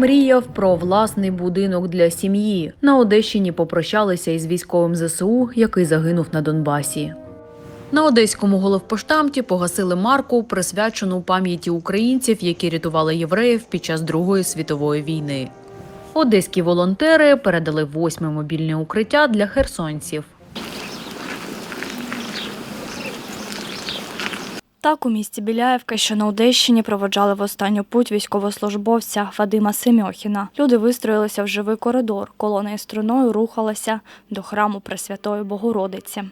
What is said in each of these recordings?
Мріяв про власний будинок для сім'ї. На Одещині попрощалися із військовим ЗСУ, який загинув на Донбасі. На одеському головпоштамті погасили марку, присвячену пам'яті українців, які рятували євреїв під час Другої світової війни. Одеські волонтери передали восьме мобільне укриття для херсонців. Так, у місті Біляєвка, що на Одещині, проводжали в останню путь військовослужбовця Вадима Семьохіна. Люди вистроїлися в живий коридор. Колона із струною рухалася до храму Пресвятої Богородиці.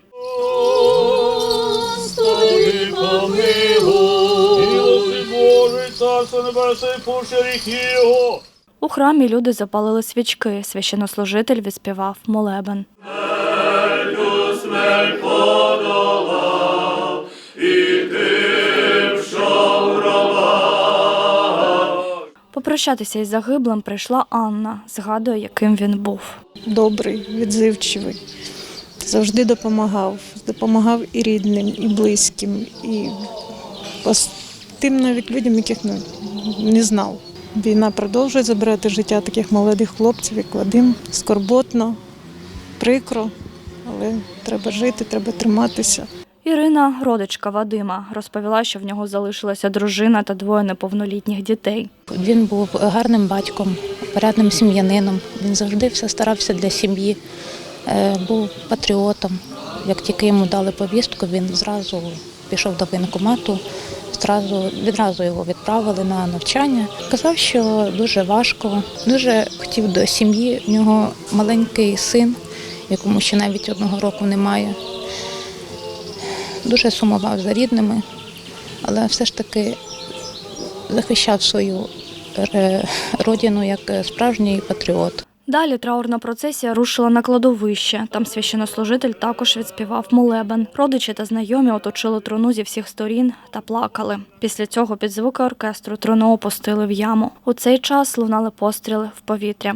У храмі люди запалили свічки. Священнослужитель відспівав молебен. Попрощатися із загиблим прийшла Анна, згадує, яким він був. добрий, відзивчивий. Завжди допомагав. Допомагав і рідним, і близьким, і тим навіть людям, яких не знав. Війна продовжує забирати життя таких молодих хлопців, як Вадим. Скорботно, прикро, але треба жити, треба триматися. Ірина, родичка Вадима, розповіла, що в нього залишилася дружина та двоє неповнолітніх дітей. Він був гарним батьком, порядним сім'янином. Він завжди все старався для сім'ї, е, був патріотом. Як тільки йому дали повістку, він зразу пішов до воєнкомату, зразу, відразу його відправили на навчання. Казав, що дуже важко, дуже хотів до сім'ї. В нього маленький син, якому ще навіть одного року немає. Дуже сумував за рідними, але все ж таки захищав свою е, родину як справжній патріот. Далі траурна процесія рушила на кладовище. Там священнослужитель також відспівав молебен. Родичі та знайомі оточили труну зі всіх сторін та плакали. Після цього під звуки оркестру труну опустили в яму. У цей час лунали постріли в повітря.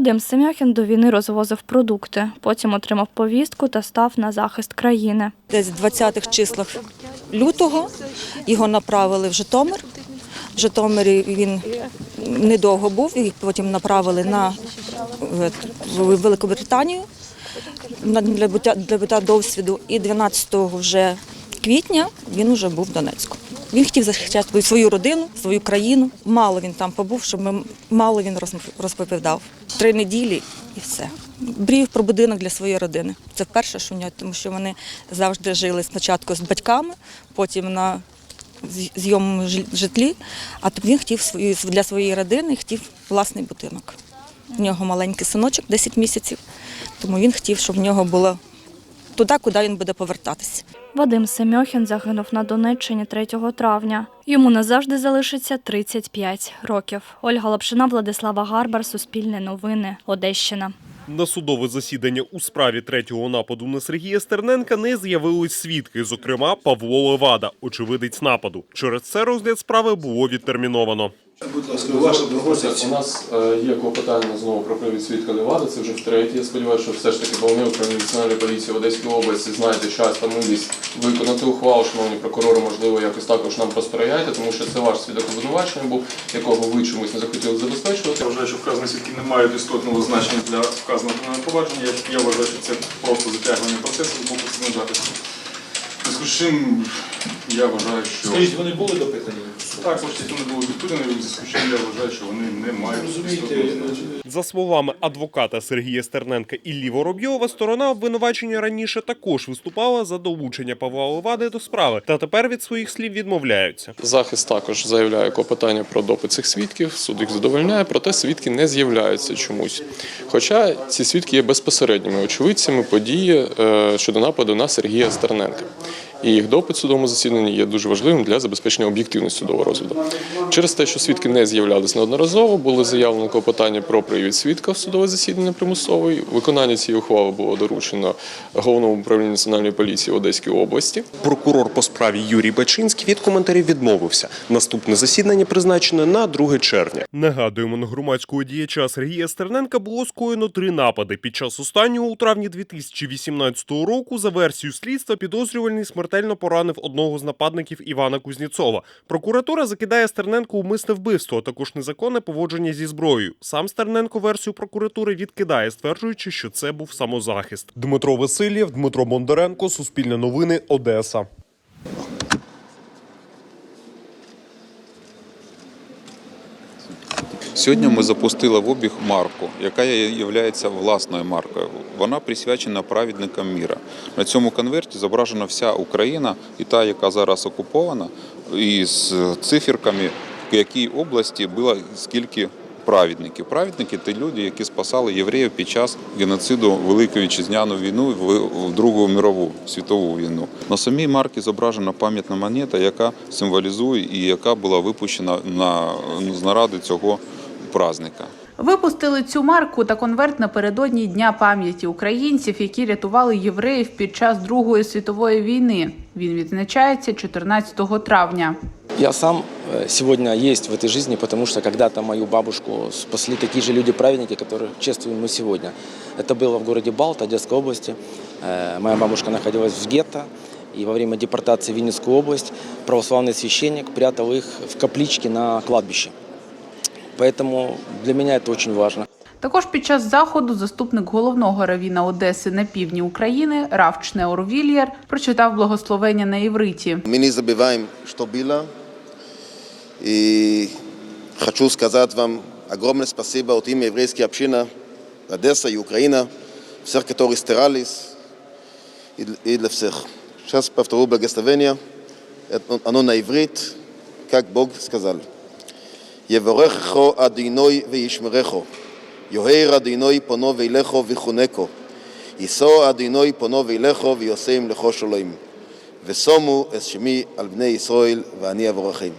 Вадим Семяхін до війни розвозив продукти. Потім отримав повістку та став на захист країни. Десь в 20-х числах лютого його направили в Житомир. В Житомирі він недовго був, і потім направили на е, Великобританію для буття, для буття досвіду. І 12 вже квітня він вже був в Донецьку. Він хотів захищати свою родину, свою країну. Мало він там побув, щоб ми мало він розповідав. Три неділі і все. Брів про будинок для своєї родини. Це перше, що в нього, тому що вони завжди жили спочатку з батьками, потім на з- зйомному житлі. А тут він хотів свою для своєї родини хотів власний будинок. В нього маленький синочок, 10 місяців, тому він хотів, щоб в нього було туди, куди він буде повертатися. Вадим Семьохін загинув на Донеччині 3 травня. Йому назавжди залишиться 35 років. Ольга Лапшина, Владислава Гарбар, Суспільне новини, Одещина. На судове засідання у справі третього нападу на Сергія Стерненка не з'явились свідки, зокрема Павло Левада, очевидець нападу. Через це розгляд справи було відтерміновано. Будь ласка, ваша У нас е, є клопотання знову про привід свідка Левада, це вже втретє. Я сподіваюся, що все ж таки головне управління національної поліції в Одеській області знайде час та мудрість виконати ухвалу, шановні прокурори, можливо, якось також нам посприяйте, тому що це ваш свідок обвинувачення був, якого ви чомусь не захотіли забезпечувати. Я вважаю, що вказані свідки не мають істотного значення для вказаного провадження. Я, я вважаю, що це просто затягування процесу з боку захисту. Зв'язку з чим я вважаю, що Скажіть, вони були допитані? так, хоч ці не було в зв'язку з чим я вважаю, що вони не мають Розумієте, значення. За словами адвоката Сергія Стерненка Іллі Воробйова, сторона обвинувачення раніше також виступала за долучення Павла Левади до справи, та тепер від своїх слів відмовляються. Захист також заявляє клопотання про допит цих свідків, суд їх задовольняє, проте свідки не з'являються чомусь. Хоча ці свідки є безпосередніми очевидцями події е, щодо нападу на Сергія Стерненка. І їх допит в судовому засіданні є дуже важливим для забезпечення об'єктивності судового розгляду. Через те, що свідки не з'являлися неодноразово, було заявлено клопотання про привід свідка в судове засідання примусовий. Виконання цієї ухвали було доручено головному управлінню національної поліції Одеської області. Прокурор по справі Юрій Бачинський від коментарів відмовився. Наступне засідання призначене на 2 червня. Нагадуємо, на громадського діяча Сергія Стерненка було скоєно три напади. Під час останнього у травні 2018 року за версією слідства підозрювальний смертельно поранив одного з нападників Івана Кузніцова. Прокуратура закидає Стерненку умисне вбивство, а також незаконне поводження зі зброєю. Сам Стерненко версію прокуратури відкидає, стверджуючи, що це був самозахист. Дмитро Васильєв, Дмитро Бондаренко, Суспільне новини, Одеса. Сьогодні ми запустили в обіг марку, яка є власною маркою. Вона присвячена праведникам міра. На цьому конверті зображена вся Україна і та, яка зараз окупована, і з циферками, в якій області було скільки. Праведники це люди, які спасали євреїв під час геноциду Великої вітчизняну війну в Другу мірову світову війну. На самій марці зображена пам'ятна монета, яка символізує і яка була випущена на наради цього праздника. Випустили цю марку та конверт напередодні Дня пам'яті українців, які рятували євреїв під час Другої світової війни. Він відзначається 14 травня. Я сам э, сегодня есть в этой жизни, потому что когда-то мою бабушку спасли такие же люди-праведники, которых чествуем мы сегодня. Это было в городе Балта, Одесской области. Э, Моя бабушка находилась в гетто, и во время депортации в Винницкую область православный священник прятал их в капличке на кладбище. Поэтому для меня это очень важно. Також під час заходу заступник головного равіна Одеси на півдні України Раф Чнеор Вільєр прочитав благословення на івриті. Мы не забываем, что было. И хочу сказать вам огромное спасибо от имени еврейской общины Одесса и Украина, всех, которые старались, и для- и для всех. Сейчас повторю благословение. Это- Оно на иврит, как Бог сказал. יבורכך אדינוי וישמרך, יאהר אדינוי פונו ואילך ויחונקו, יישא אדינוי פונו ואילך ויושם לך שלום. ושמו את שמי על בני ישראל ואני אבורכם.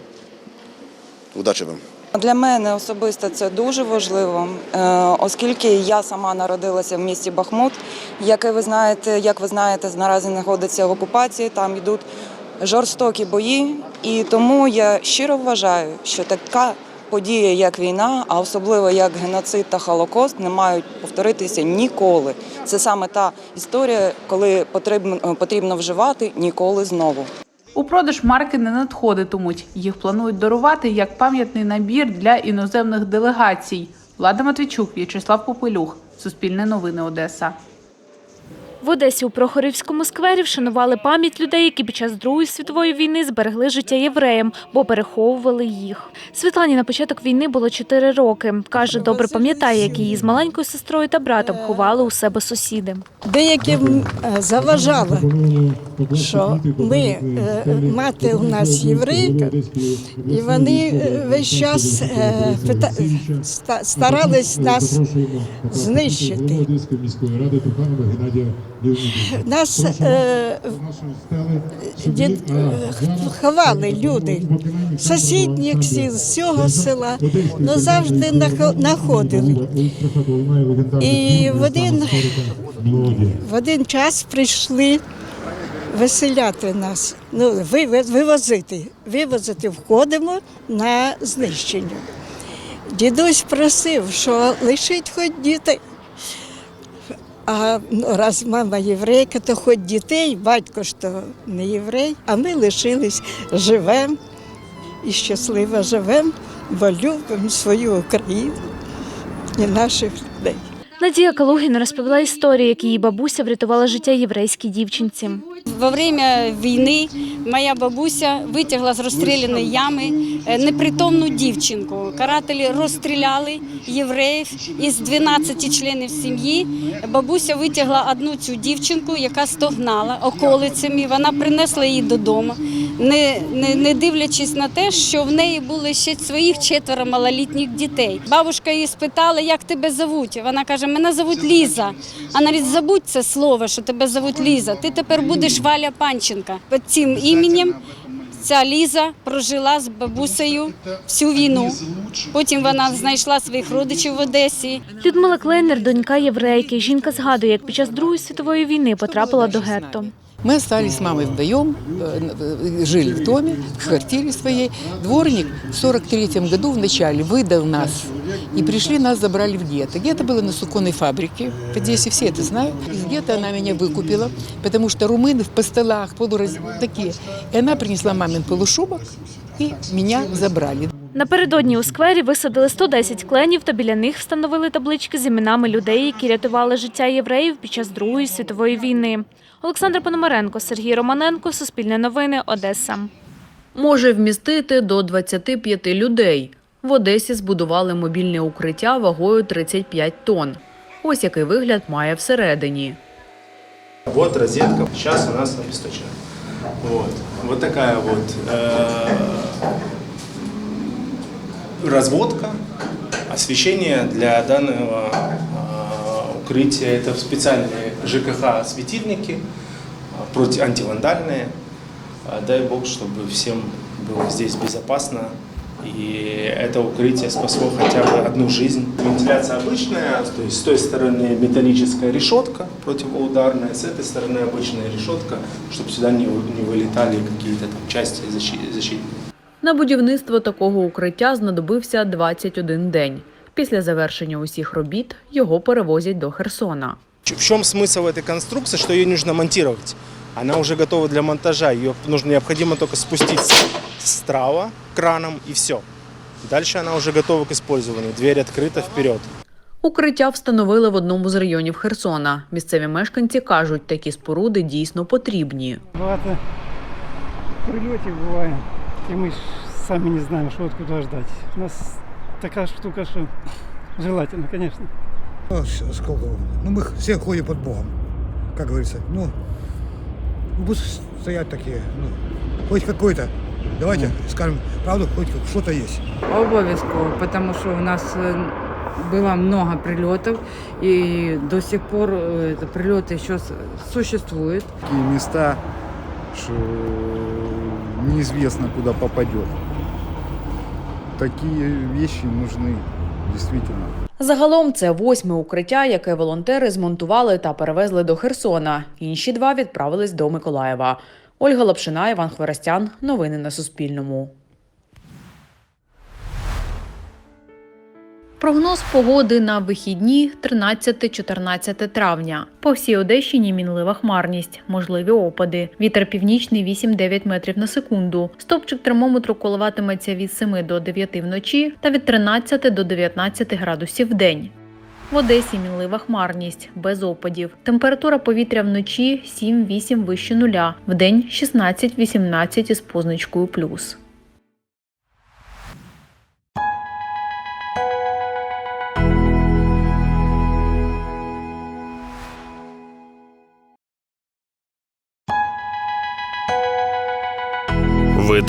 удачі вам. Для мене особисто це дуже важливо, е, оскільки я сама народилася в місті Бахмут, яке ви знаєте, як ви знаєте, наразі знаходиться в окупації. Там йдуть жорстокі бої, і тому я щиро вважаю, що така подія, як війна, а особливо як геноцид та Холокост, не мають повторитися ніколи. Це саме та історія, коли потрібно, потрібно вживати ніколи знову. У продаж марки не надходитимуть. Їх планують дарувати як пам'ятний набір для іноземних делегацій. Влада Матвійчук, В'ячеслав Попелюх, Суспільне новини Одеса. В Одесі у Прохорівському сквері вшанували пам'ять людей, які під час Другої світової війни зберегли життя євреям, бо переховували їх. Світлані на початок війни було 4 роки. Каже, добре пам'ятає, як її з маленькою сестрою та братом ховали у себе сусіди. Деяким е, заважало, що ми, е, мати у нас єврейка, і вони е, весь час старались нас знищити. Нас е, дід, е, ховали люди, сусідніх сіл, з цього села, але завжди нахо- знаходили. І в один, в один час прийшли виселяти нас, ну, вивозити. Вивозити входимо на знищення. Дідусь просив, що лишить хоч дітей. А ну, раз мама єврейка, то хоч дітей, батько ж то не єврей, а ми лишились живем і щасливо живемо, бо любимо свою Україну і наших людей. Надія Калугіна розповіла історію, як її бабуся врятувала життя єврейській дівчинці. Во время війни моя бабуся витягла з розстріляної ями е, непритомну дівчинку. Карателі розстріляли євреїв із 12 членів сім'ї. Бабуся витягла одну цю дівчинку, яка стогнала околицями. Вона принесла її додому. не, не, не дивлячись на те, що в неї були ще своїх четверо малолітніх дітей. Бабушка її спитала, як тебе зовуть. Вона каже, мене зовуть Ліза. А навіть забудь це слово, що тебе зовуть Ліза. Ти тепер будеш Валя Панченка. Під цим іменем ця Ліза прожила з бабусею всю війну. Потім вона знайшла своїх родичів в Одесі. Людмила Клейнер, донька єврейки. Жінка згадує, як під час Другої світової війни потрапила до гетто. Мы остались с мамой вдвоем, э, э, жили в доме, в квартире своей. Дворник в 43 году в начале выдал нас. И пришли, нас забрали в гетто. Гетто было на суконной фабрике. В Одессе все это знают. Из гетто она меня выкупила, потому что румыны в постелах, полураз... такие. И она принесла мамин полушубок, и меня забрали. Напередодні у сквері висадили 110 кленів та біля них встановили таблички з іменами людей, які рятували життя євреїв під час Другої світової війни. Олександр Пономаренко, Сергій Романенко, Суспільне новини, Одеса. може вмістити до 25 людей. В Одесі збудували мобільне укриття вагою 35 тонн. Ось який вигляд має всередині. Вот розетка, сейчас у нас обесточена. Вот, вот такая вот э, разводка, освещение для данного э, укрытия. Это специальные ЖКХ светильники, э, против антивандальные. Э, Дай бог, чтобы всем было здесь безопасно. И это укрытие спасло хотя бы одну жизнь. Вентиляция обычная, то есть с той стороны металлическая решетка противоударная, с этой стороны обычная решетка, чтобы сюда не, вы- не вылетали какие-то там части защи- защитные. На будівництво такого укриття знадобився 21 день. Після завершення усіх робіт його перевозять до Херсона. В чем смысл этой конструкции, что ее нужно монтировать? Она уже готова для монтажа, ее нужно, необходимо только спустить с- справа краном и все. Дальше она уже готова к использованию, дверь открыта вперед. Укриття встановили в одному з районів Херсона. Місцеві мешканці кажуть, такі споруди дійсно потрібні. Багато прильотів буває, і ми ж самі не знаємо, що от куди ждати. У нас така штука, що желательно, звісно. Ну, с- сколько? Ну, мы все ходим под Богом, как говорится. Ну, пусть стоят такие, ну, хоть какой-то. Давайте скажем правду, хоть как- что-то есть. Обов'язково, тому що у нас е, было много прильотів і до сих пор е, це прильоти ще с- существують. такие места, что неизвестно, куда попадет. Такие вещи нужны действительно. Загалом це восьме укриття, яке волонтери змонтували та перевезли до Херсона. Інші два відправились до Миколаєва. Ольга Лапшина, Іван Хворостян. Новини на Суспільному. Прогноз погоди на вихідні 13-14 травня. По всій Одещині мінлива хмарність, можливі опади. Вітер північний 8-9 метрів на секунду. Стопчик термометру коливатиметься від 7 до 9 вночі та від 13 до 19 градусів в день. В Одесі мінлива хмарність, без опадів. Температура повітря вночі 7-8 вище нуля, вдень 16-18 із позначкою плюс.